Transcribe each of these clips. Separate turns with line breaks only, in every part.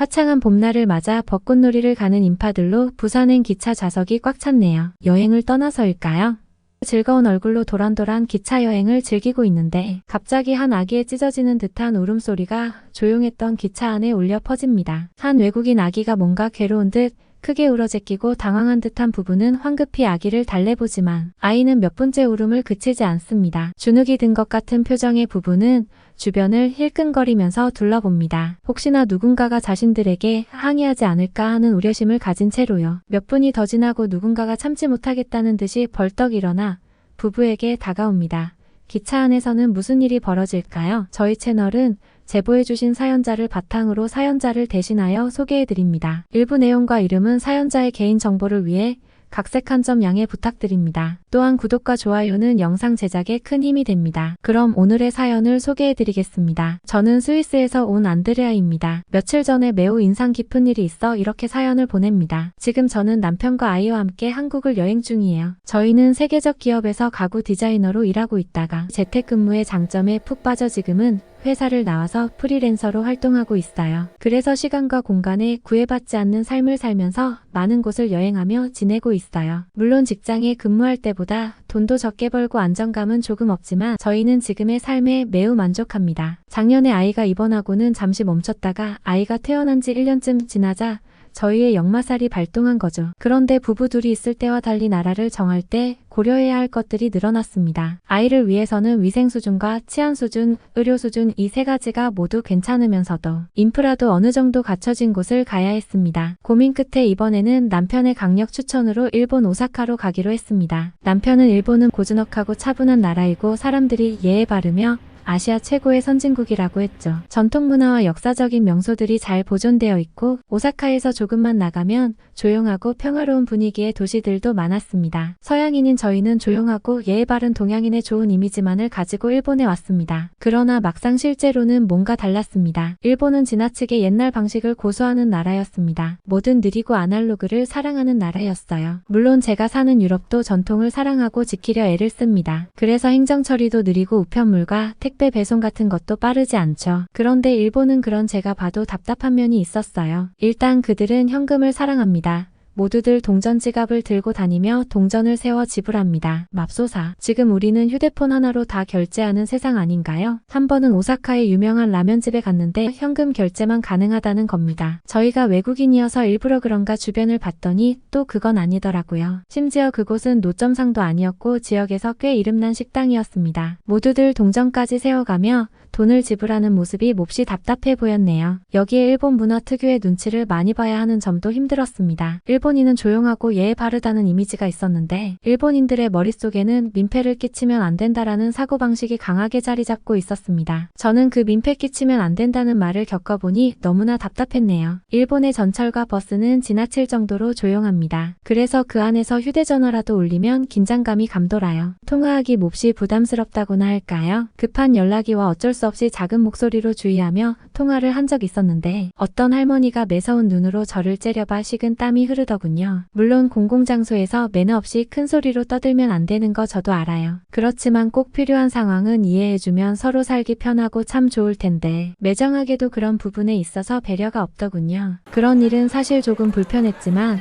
화창한 봄날을 맞아 벚꽃놀이를 가는 인파들로 부산행 기차 좌석이 꽉 찼네요. 여행을 떠나서일까요? 즐거운 얼굴로 도란도란 기차 여행을 즐기고 있는데 갑자기 한 아기의 찢어지는 듯한 울음소리가 조용했던 기차 안에 울려 퍼집니다. 한 외국인 아기가 뭔가 괴로운 듯 크게 울어제끼고 당황한 듯한 부부는 황급히 아기를 달래보지만 아이는 몇 분째 울음을 그치지 않습니다. 주눅이 든 것 같은 표정의 부부는 주변을 힐끔거리면서 둘러봅니다. 혹시나 누군가가 자신들에게 항의하지 않을까 하는 우려심을 가진 채로요. 몇 분이 더 지나고 누군가가 참지 못하겠다는 듯이 벌떡 일어나 부부에게 다가옵니다. 기차 안에서는 무슨 일이 벌어질까요? 저희 채널은 제보해주신 사연자를 바탕으로 사연자를 대신하여 소개해드립니다. 일부 내용과 이름은 사연자의 개인 정보를 위해 각색한 점 양해 부탁드립니다. 또한 구독과 좋아요는 영상 제작에 큰 힘이 됩니다. 그럼 오늘의 사연을 소개해드리겠습니다. 저는 스위스에서 온 안드레아입니다. 며칠 전에 매우 인상 깊은 일이 있어 이렇게 사연을 보냅니다. 지금 저는 남편과 아이와 함께 한국을 여행 중이에요. 저희는 세계적 기업에서 가구 디자이너로 일하고 있다가 재택근무의 장점에 푹 빠져 지금은 회사를 나와서 프리랜서로 활동하고 있어요. 그래서 시간과 공간에 구애받지 않는 삶을 살면서 많은 곳을 여행하며 지내고 있어요. 물론 직장에 근무할 때보다 돈도 적게 벌고 안정감은 조금 없지만 저희는 지금의 삶에 매우 만족합니다. 작년에 아이가 입원하고는 잠시 멈췄다가 아이가 태어난 지 1년쯤 지나자 저희의 역마살이 발동한 거죠. 그런데 부부 둘이 있을 때와 달리 나라를 정할 때 고려해야 할 것들이 늘어났습니다. 아이를 위해서는 위생 수준과 치안 수준, 의료 수준 이 세 가지가 모두 괜찮으면서도 인프라도 어느 정도 갖춰진 곳을 가야 했습니다. 고민 끝에 이번에는 남편의 강력 추천으로 일본 오사카로 가기로 했습니다. 남편은 일본은 고즈넉하고 차분한 나라이고 사람들이 예에 바르며 아시아 최고의 선진국이라고 했죠. 전통 문화와 역사적인 명소들이 잘 보존되어 있고 오사카에서 조금만 나가면 조용하고 평화로운 분위기의 도시들도 많았습니다. 서양인인 저희는 조용하고 예의 바른 동양인의 좋은 이미지만을 가지고 일본에 왔습니다. 그러나 막상 실제로는 뭔가 달랐습니다. 일본은 지나치게 옛날 방식을 고수하는 나라였습니다. 뭐든 느리고 아날로그를 사랑하는 나라였어요. 물론 제가 사는 유럽도 전통을 사랑하고 지키려 애를 씁니다. 그래서 행정 처리도 느리고 우편물과 택배 배송 같은 것도 빠르지 않죠. 그런데 일본은 그런 제가 봐도 답답한 면이 있었어요. 일단 그들은 현금을 사랑합니다. 모두들 동전 지갑을 들고 다니며 동전을 세워 지불합니다. 맙소사. 지금 우리는 휴대폰 하나로 다 결제하는 세상 아닌가요? 한 번은 오사카의 유명한 라면집에 갔는데 현금 결제만 가능하다는 겁니다. 저희가 외국인이어서 일부러 그런가 주변을 봤더니 또 그건 아니더라고요. 심지어 그곳은 노점상도 아니었고 지역에서 꽤 이름난 식당이었습니다. 모두들 동전까지 세워가며 돈을 지불하는 모습이 몹시 답답해 보였네요. 여기에 일본 문화 특유의 눈치를 많이 봐야 하는 점도 힘들었습니다. 일본인은 조용하고 예의 바르다는 이미지가 있었는데 일본인들의 머릿속에는 민폐를 끼치면 안 된다라는 사고방식이 강하게 자리 잡고 있었습니다. 저는 그 민폐 끼치면 안 된다는 말을 겪어보니 너무나 답답했네요. 일본의 전철과 버스는 지나칠 정도로 조용합니다. 그래서 그 안에서 휴대전화라도 울리면 긴장감이 감돌아요. 통화하기 몹시 부담스럽다고나 할까요? 급한 연락이와 어쩔 수 없이 작은 목소리로 주의하며 통화를 한 적 있었는데 어떤 할머니가 매서운 눈으로 저를 째려봐 식은 땀이 흐르더군요. 물론 공공장소에서 매너 없이 큰 소리로 떠들면 안 되는 거 저도 알아요. 그렇지만 꼭 필요한 상황은 이해해주면 서로 살기 편하고 참 좋을 텐데 매정하게도 그런 부분에 있어서 배려가 없더군요. 그런 일은 사실 조금 불편했지만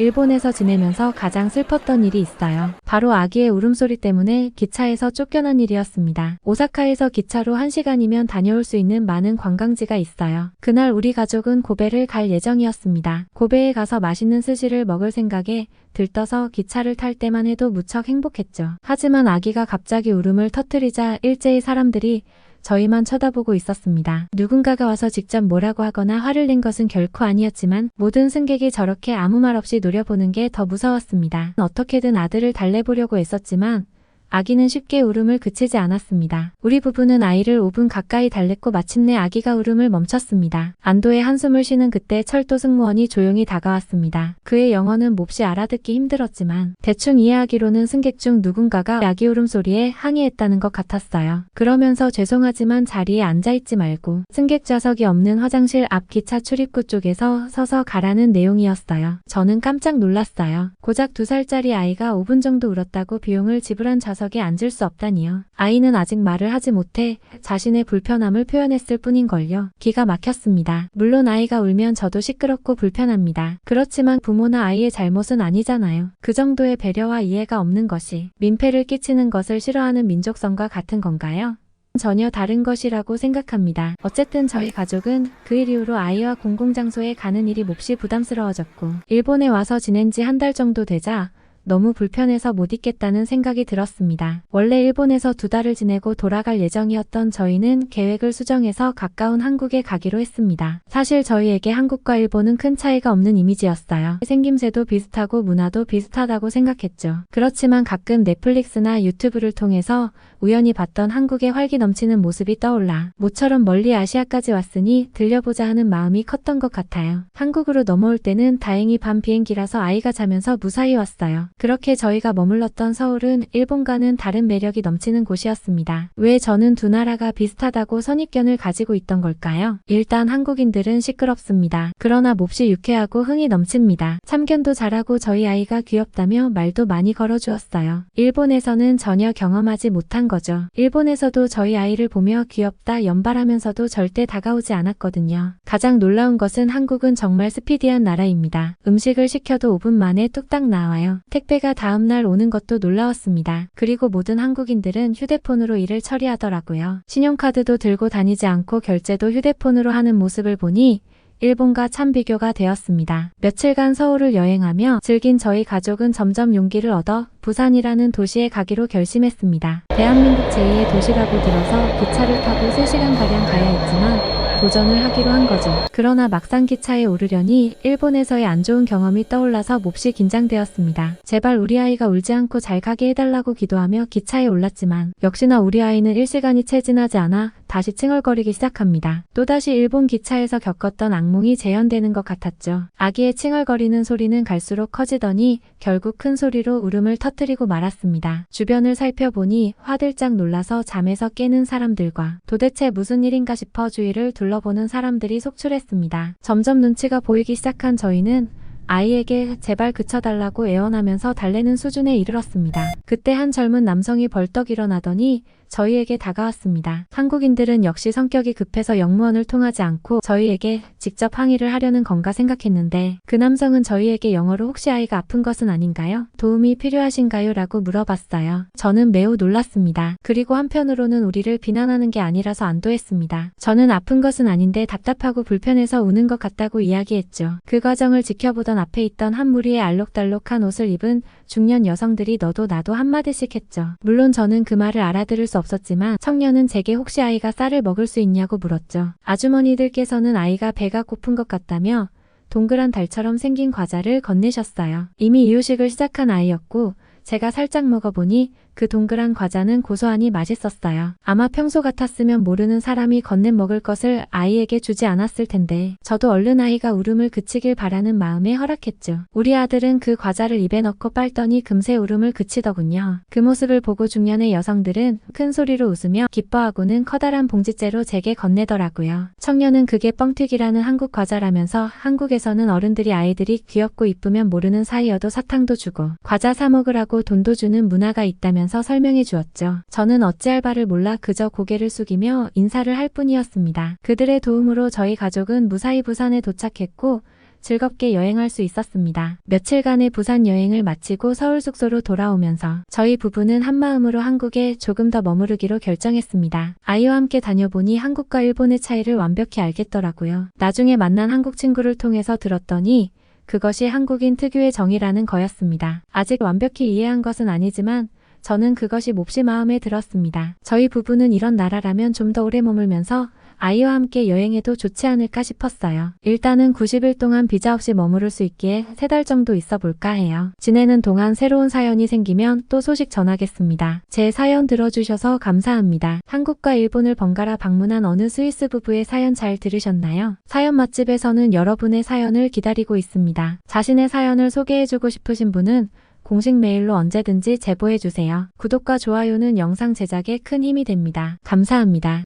일본에서 지내면서 가장 슬펐던 일이 있어요. 바로 아기의 울음소리 때문에 기차에서 쫓겨난 일이었습니다. 오사카에서 기차로 1시간이면 다녀올 수 있는 많은 관광지가 있어요. 그날 우리 가족은 고베를 갈 예정이었습니다. 고베에 가서 맛있는 스시를 먹을 생각에 들떠서 기차를 탈 때만 해도 무척 행복했죠. 하지만 아기가 갑자기 울음을 터뜨리자 일제히 사람들이 저희만 쳐다보고 있었습니다. 누군가가 와서 직접 뭐라고 하거나 화를 낸 것은 결코 아니었지만 모든 승객이 저렇게 아무 말 없이 노려보는 게 더 무서웠습니다. 어떻게든 아들을 달래보려고 애썼지만 아기는 쉽게 울음을 그치지 않았습니다. 우리 부부는 아이를 5분 가까이 달랬고 마침내 아기가 울음을 멈췄습니다. 안도의 한숨을 쉬는 그때 철도 승무원이 조용히 다가왔습니다. 그의 영어는 몹시 알아듣기 힘들었지만 대충 이해하기로는 승객 중 누군가가 아기 울음소리에 항의했다는 것 같았어요. 그러면서 죄송하지만 자리에 앉아있지 말고 승객 좌석이 없는 화장실 앞 기차 출입구 쪽에서 서서 가라는 내용이었어요. 저는 깜짝 놀랐어요. 고작 2살짜리 아이가 5분 정도 울었다고 비용을 지불한 좌석 좌석에 앉을 수 없다니요. 아이는 아직 말을 하지 못해 자신의 불편함을 표현했을 뿐인걸요. 기가 막혔습니다. 물론 아이가 울면 저도 시끄럽고 불편합니다. 그렇지만 부모나 아이의 잘못은 아니잖아요. 그 정도의 배려와 이해가 없는 것이 민폐를 끼치는 것을 싫어하는 민족성과 같은 건가요? 전혀 다른 것이라고 생각합니다. 어쨌든 저희 가족은 그 일 이후로 아이와 공공장소에 가는 일이 몹시 부담스러워졌고, 일본에 와서 지낸 지 한 달 정도 되자 너무 불편해서 못 있겠다는 생각이 들었습니다. 원래 일본에서 두 달을 지내고 돌아갈 예정이었던 저희는 계획을 수정해서 가까운 한국에 가기로 했습니다. 사실 저희에게 한국과 일본은 큰 차이가 없는 이미지였어요. 생김새도 비슷하고 문화도 비슷하다고 생각했죠. 그렇지만 가끔 넷플릭스나 유튜브를 통해서 우연히 봤던 한국의 활기 넘치는 모습이 떠올라 모처럼 멀리 아시아까지 왔으니 들려보자 하는 마음이 컸던 것 같아요. 한국으로 넘어올 때는 다행히 밤 비행기라서 아이가 자면서 무사히 왔어요. 그렇게 저희가 머물렀던 서울은 일본과는 다른 매력이 넘치는 곳이었습니다. 왜 저는 두 나라가 비슷하다고 선입견을 가지고 있던 걸까요? 일단 한국인들은 시끄럽습니다. 그러나 몹시 유쾌하고 흥이 넘칩니다. 참견도 잘하고 저희 아이가 귀엽다며 말도 많이 걸어주었어요. 일본에서는 전혀 경험하지 못한 거죠. 일본에서도 저희 아이를 보며 귀엽다 연발하면서도 절대 다가오지 않았거든요. 가장 놀라운 것은 한국은 정말 스피디한 나라입니다. 음식을 시켜도 5분 만에 뚝딱 나와요. 택배가 다음날 오는 것도 놀라웠습니다. 그리고 모든 한국인들은 휴대폰으로 일을 처리하더라고요. 신용카드도 들고 다니지 않고 결제도 휴대폰으로 하는 모습을 보니 일본과 참 비교가 되었습니다. 며칠간 서울을 여행하며 즐긴 저희 가족은 점점 용기를 얻어 부산이라는 도시에 가기로 결심했습니다. 대한민국 제2의 도시라고 들어서 기차를 타고 3시간가량 가야 했지만 도전을 하기로 한 거죠. 그러나 막상 기차에 오르려니 일본에서의 안 좋은 경험이 떠올라서 몹시 긴장되었습니다. 제발 우리 아이가 울지 않고 잘 가게 해달라고 기도하며 기차에 올랐지만 역시나 우리 아이는 1시간이 채 지나지 않아 다시 칭얼거리기 시작합니다. 또다시 일본 기차에서 겪었던 악몽이 재현되는 것 같았죠. 아기의 칭얼거리는 소리는 갈수록 커지더니 결국 큰 소리로 울음을 터뜨리고 말았습니다. 주변을 살펴보니 화들짝 놀라서 잠에서 깨는 사람들과 도대체 무슨 일인가 싶어 주위를 둘러보는 사람들이 속출했습니다. 점점 눈치가 보이기 시작한 저희는 아이에게 제발 그쳐달라고 애원하면서 달래는 수준에 이르렀습니다. 그때 한 젊은 남성이 벌떡 일어나더니 저희에게 다가왔습니다. 한국인들은 역시 성격이 급해서 영무원을 통하지 않고 저희에게 직접 항의를 하려는 건가 생각했는데 그 남성은 저희에게 영어로 혹시 아이가 아픈 것은 아닌가요? 도움이 필요하신가요? 라고 물어봤어요. 저는 매우 놀랐습니다. 그리고 한편으로는 우리를 비난하는 게 아니라서 안도했습니다. 저는 아픈 것은 아닌데 답답하고 불편해서 우는 것 같다고 이야기했죠. 그 과정을 지켜보던 앞에 있던 한 무리의 알록달록한 옷을 입은 중년 여성들이 너도 나도 한마디씩 했죠. 물론 저는 그 말을 알아들을 수 없었지만 청년은 제게 혹시 아이가 쌀을 먹을 수 있냐고 물었죠. 아주머니들께서는 아이가 배가 고픈 것 같다며 동그란 달처럼 생긴 과자를 건네셨어요. 이미 이유식을 시작한 아이였고 제가 살짝 먹어보니 그 동그란 과자는 고소하니 맛있었어요. 아마 평소 같았으면 모르는 사람이 건넨 먹을 것을 아이에게 주지 않았을 텐데 저도 얼른 아이가 울음을 그치길 바라는 마음에 허락했죠. 우리 아들은 그 과자를 입에 넣고 빨더니 금세 울음을 그치더군요. 그 모습을 보고 중년의 여성들은 큰 소리로 웃으며 기뻐하고는 커다란 봉지째로 제게 건네더라고요. 청년은 그게 뻥튀기라는 한국 과자라면서 한국에서는 어른들이 아이들이 귀엽고 이쁘면 모르는 사이여도 사탕도 주고 과자 사 먹으라고 돈도 주는 문화가 있다 면서 설명해 주었죠. 저는 어찌할 바를 몰라 그저 고개를 숙이며 인사를 할 뿐이었습니다. 그들의 도움으로 저희 가족은 무사히 부산에 도착했고 즐겁게 여행할 수 있었습니다. 며칠간의 부산 여행을 마치고 서울 숙소로 돌아오면서 저희 부부는 한마음으로 한국에 조금 더 머무르기로 결정했습니다. 아이와 함께 다녀보니 한국과 일본의 차이를 완벽히 알겠더라고요. 나중에 만난 한국 친구를 통해서 들었더니 그것이 한국인 특유의 정이라는 거였습니다. 아직 완벽히 이해한 것은 아니지만 저는 그것이 몹시 마음에 들었습니다. 저희 부부는 이런 나라라면 좀 더 오래 머물면서 아이와 함께 여행해도 좋지 않을까 싶었어요. 일단은 90일 동안 비자 없이 머무를 수 있기에 3달 정도 있어 볼까 해요. 지내는 동안 새로운 사연이 생기면 또 소식 전하겠습니다. 제 사연 들어주셔서 감사합니다. 한국과 일본을 번갈아 방문한 어느 스위스 부부의 사연 잘 들으셨나요? 사연 맛집에서는 여러분의 사연을 기다리고 있습니다. 자신의 사연을 소개해주고 싶으신 분은 공식 메일로 언제든지 제보해주세요. 구독과 좋아요는 영상 제작에 큰 힘이 됩니다. 감사합니다.